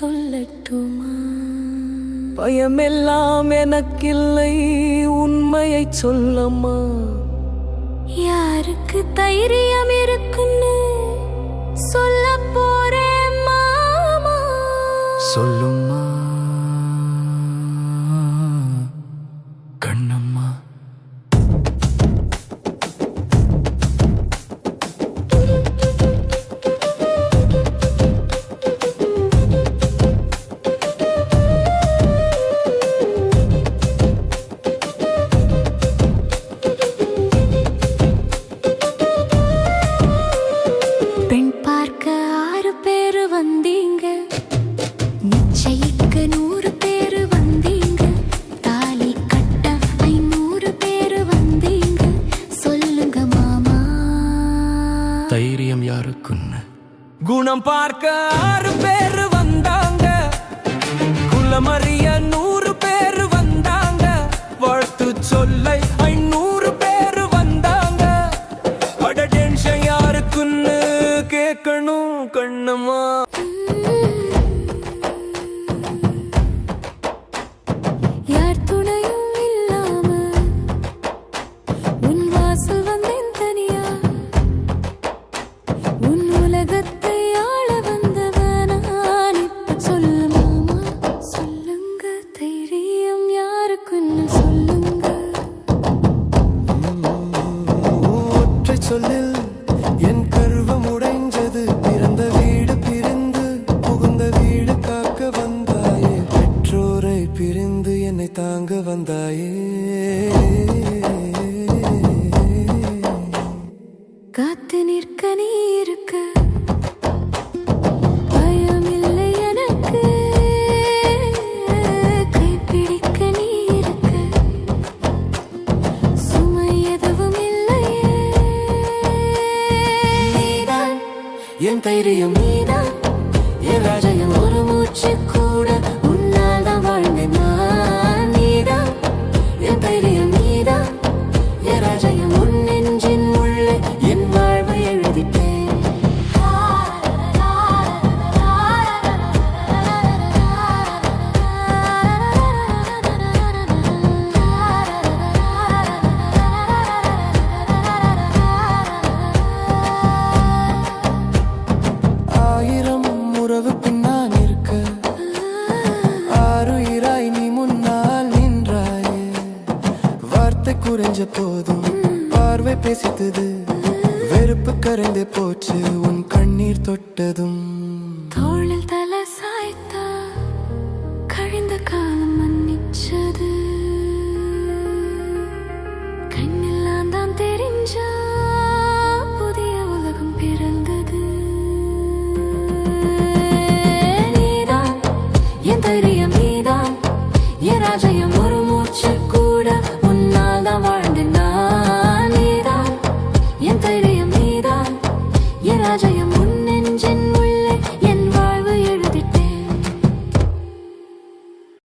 சொல்லட்டுமா? பயமெல்லாம் எனக்கில்லை உண்மையை சொல்லம்மா. யாருக்கு தைரியம் இருக்குன்னு சொல்ல போறேன் மாமா. சொல்லும்மா வந்தீங்க. நிச்சயிக்க நூறு பேரு வந்தீங்க. தாலி கட்ட ஐநூறு பேரு வந்தீங்க. சொல்லுங்க மாமா. தைரியம் யாருக்குன்னு? குணம் பார்க்க ஆறு பேர் வந்தாங்க. குலமறிய நூறு கண்ணம்மா வந்தாயே. காத்து நிற்க நீ இருக்க பயமில்லை எனக்கு. கைப்பிடிக்க நீ இருக்க சுமை எதுவும் இல்லையே. என் தைரியம். நீதான். என் ராஜயம். ஒரு மூச்சு கூட வார்த்தை போதும். பார்வை பேசித்தது. வெறுப்பு கரைந்து போச்சு. உன் கண்ணீர் தொட்டதும்.